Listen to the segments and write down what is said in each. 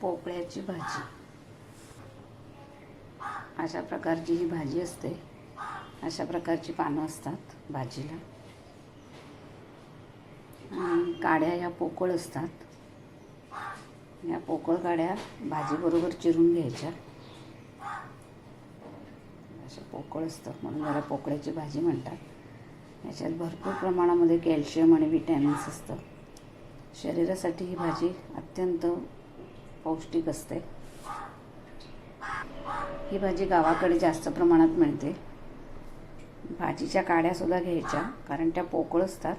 पोकळ्याची भाजी. अशा प्रकारची ही भाजी असते. अशा प्रकारची पानं असतात भाजीला. आणि काड्या ह्या पोकळ असतात. या पोकळ काड्या भाजीबरोबर चिरून घ्यायच्या. अशा पोकळ असतात म्हणून याला पोकळ्याची भाजी म्हणतात. याच्यात भरपूर प्रमाणामध्ये कॅल्शियम आणि विटॅमिन्स असतं. शरीरासाठी ही भाजी अत्यंत पौष्टिक असते. ही भाजी गावाकडे जास्त प्रमाणात मिळते. भाजीच्या काड्यासुद्धा घ्यायच्या कारण त्या पोकळ असतात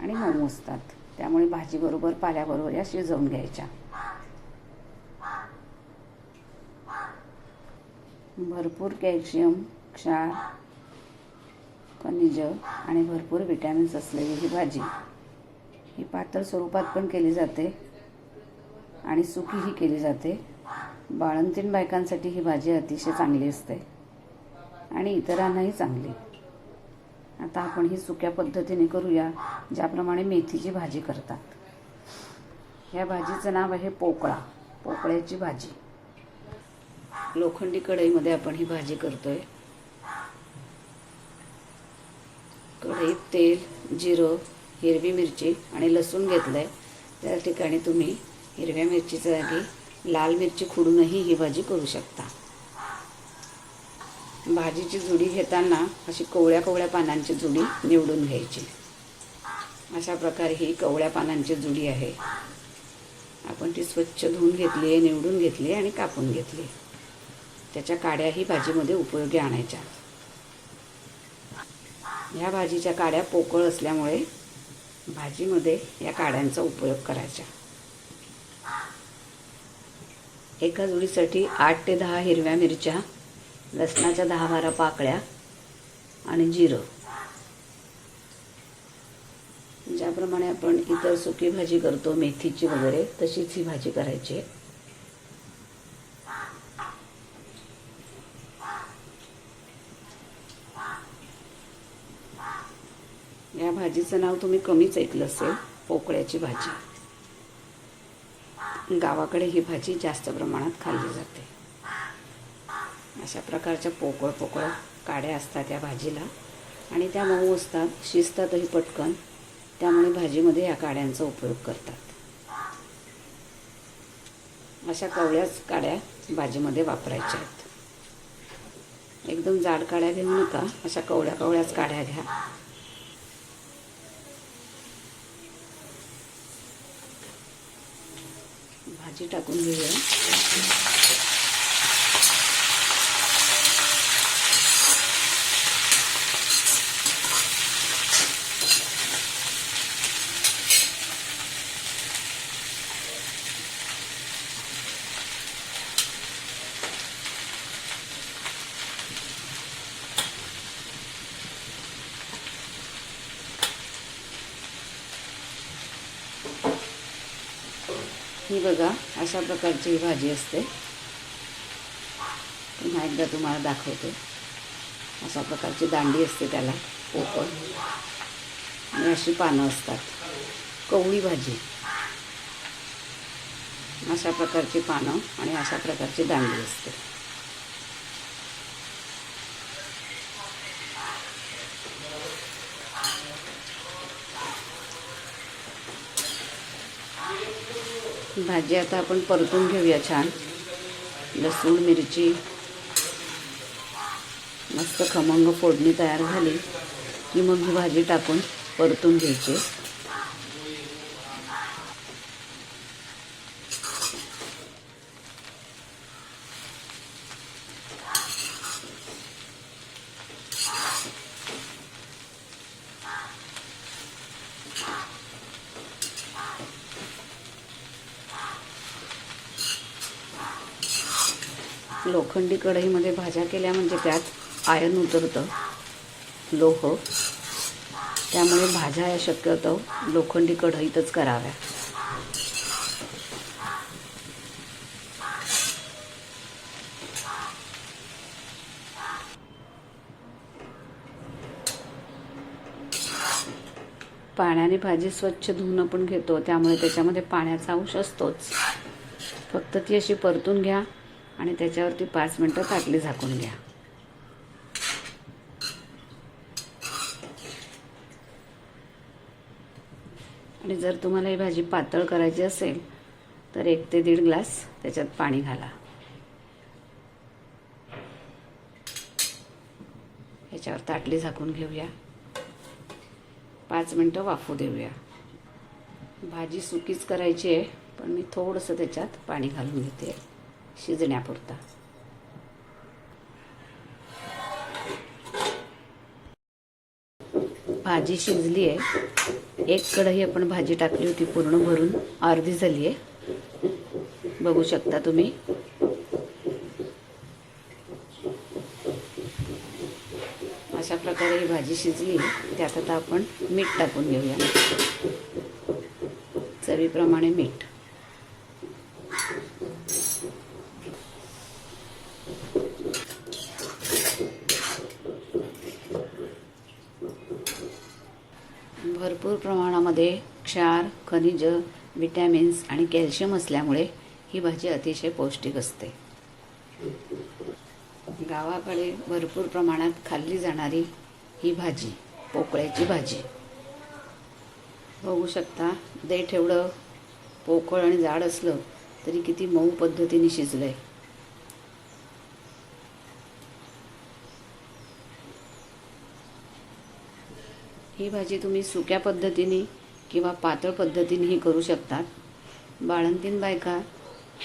आणि मऊ असतात. त्यामुळे भाजीबरोबर पाल्याबरोबर या शिजवून घ्यायच्या. भरपूर कॅल्शियम क्षार खनिज आणि भरपूर विटॅमिन्स असलेली ही भाजी. ही पातळ स्वरूपात पण केली जाते. आणि सुकीही केली जाते. बाळंतीण बायकांसाठी ही भाजी अतिशय चांगली असते. आणि इतरांनाही चांगली. आता आपण ही सुक्या पद्धतीने करूया ज्याप्रमाणे मेथीची भाजी करतात. या भाजीचं नाव आहे पोकळा पोकळ्याची भाजी. लोखंडी कढईमध्ये आपण ही भाजी करतोय. कढईत तेल जिरं हिरवी मिरची आणि लसूण घेतलंय. त्या ठिकाणी तुम्ही हिरव्या मिरचीच्या जागी लाल मिरची खुडूनही ही भाजी करू शकता. भाजीची जुडी घेताना अशी कोवळ्या कोवळ्या पानांची जुडी निवडून घ्यायची. अशा प्रकारे ही कवळ्या पानांची जुडी आहे. आपण ती स्वच्छ धुवून घेतली आहे निवडून घेतली आणि कापून घेतली त्याच्या काड्याही भाजीमध्ये उपयोगी आणायच्या. ह्या भाजीच्या काड्या पोकळ असल्यामुळे भाजीमध्ये या काड्यांचा उपयोग करायचा. एका जोडीसाठी आठ ते दहा हिरव्या मिरच्या लसणाच्या दहा बारा पाकळ्या आणि जिरं. ज्याप्रमाणे आपण इतर सुकी भाजी करतो मेथीची वगैरे तशीच ही भाजी करायची. आहे या भाजीचं नाव तुम्ही कमीच ऐकलं असेल पोकळ्याची भाजी. गावाकडे ही भाजी जास्त प्रमाणात खाल्ली जाते. अशा प्रकारच्या पोकळ पोकळ काड्या असतात या भाजीला. आणि त्या मऊ असतात शिजतातही पटकन. त्यामुळे भाजीमध्ये या काड्यांचा उपयोग करतात. अशा कवळ्याच काड्या भाजीमध्ये वापरायच्या आहेत. एकदम जाड काड्या घेऊ नका अशा कवळ्या कवळ्याच काड्या घ्या. भाजी टाकून घेऊया. ही बघा अशा प्रकारची ही भाजी असते. पुन्हा एकदा तुम्हाला दाखवते. अशा प्रकारची दांडी असते त्याला पोकळ आणि अशी पानं असतात. कवळी भाजी. अशा प्रकारची पानं आणि अशा प्रकारची दांडी असते. भाजी आता आपण परतून घेऊया छान. लसूण मिरची. मस्त खमंग फोडणी तयार झाली की मग ही भाजी टाकून परतून घ्यायची. लोखंडी कढईमध्ये भाज्या केल्या म्हणजे त्यात आयन उतरतं लोह. त्यामुळे भाज्या या शक्यतो लोखंडी कढईतच कराव्या. पाण्याने भाजी स्वच्छ धुवून पण घेतो त्यामुळे त्याच्यामध्ये पाण्याचा अंश असतोच. फक्त ती अशी परतून घ्या. आणि त्याच्यावरती पाच मिनटं ताटली झाकून घ्या. आणि जर तुम्हाला ही भाजी पातळ करायची असेल तर एक ते दीड ग्लास त्याच्यात पाणी घाला. याच्यावर ताटली झाकून घेऊया. पाच मिनटं वाफू देऊया. भाजी सुकीच करायची आहे पण मी थोडंसं त्याच्यात पाणी घालून घेते. शिजण्यापुरता. भाजी शिजली आहे एक कढई आपण भाजी टाकली होती पूर्ण भरून. अर्धी झाली आहे बघू शकता तुम्ही. अशा प्रकारे ही भाजी शिजली. त्यात आता आपण मीठ टाकून घेऊया. चवीप्रमाणे मीठ. भरपूर प्रमाणामध्ये क्षार खनिज विटॅमिन्स आणि कॅल्शियम असल्यामुळे ही भाजी अतिशय पौष्टिक असते. गावाकडे भरपूर प्रमाणात खाल्ली जाणारी ही भाजी पोकळ्याची भाजी. बघू शकता देठ एवढं पोकळ आणि जाड असलं तरी किती मऊ पद्धतीने शिजलं आहे ही भाजी तुम्ही सुक्या पद्धतीने किंवा पातळ पद्धतीनेही करू शकतात. बाळंतीन बायका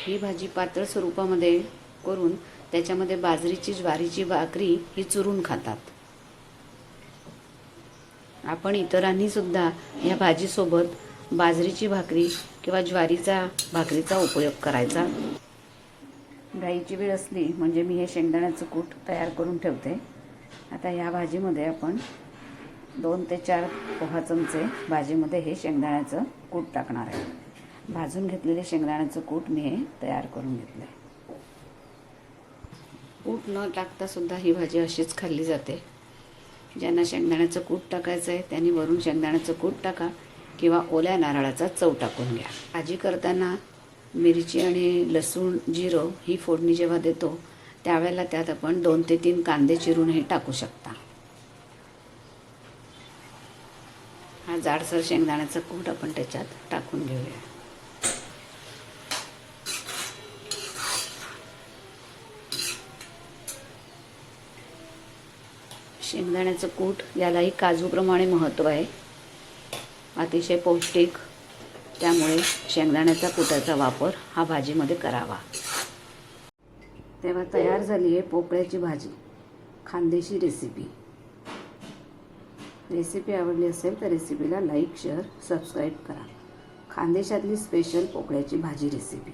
ही भाजी पातळ स्वरूपामध्ये करून त्याच्यामध्ये बाजरीची ज्वारीची भाकरी ही चुरून खातात. आपण इतरांनी सुद्धा या भाजीसोबत बाजरीची भाकरी किंवा ज्वारीचा भाकरीचा उपयोग करायचा. गाईची वेळ असली म्हणजे मी हे शेंगदाण्याचं कूट तयार करून ठेवते. आता या भाजीमध्ये आपण दोन ते चार पोहा चमचे भाजीमध्ये हे शेंगदाण्याचं कूट टाकणार आहे. भाजून घेतलेले शेंगदाण्याचं कूट मी हे तयार करून घेतलं आहे कूट न टाकता सुद्धा ही भाजी अशीच खाल्ली जाते. ज्यांना शेंगदाण्याचं कूट टाकायचं आहे त्यांनी वरून शेंगदाण्याचं कूट टाका किंवा ओल्या नारळाचा चव टाकून घ्या. भाजी करताना मिरची आणि लसूण जिरं ही फोडणी जेव्हा देतो त्यावेळेला त्यात आपण दोन ते तीन कांदे चिरून हे टाकू शकता. जाडसर शेंगदाण्याचं कूट आपण त्याच्यात टाकून घेऊया. शेंगदाण्याचं कूट यालाही काजूप्रमाणे महत्त्व आहे. अतिशय पौष्टिक त्यामुळे शेंगदाण्याचा कुटाचा वापर हा भाजीमध्ये करावा. तेव्हा तयार झाली आहे पोकळ्याची भाजी खानदेशी रेसिपी रेसिपी आवडली असेल तर रेसिपीला लाईक शेअर सबस्क्राईब करा. खानदेशातली स्पेशल पोकळ्याची भाजी रेसिपी.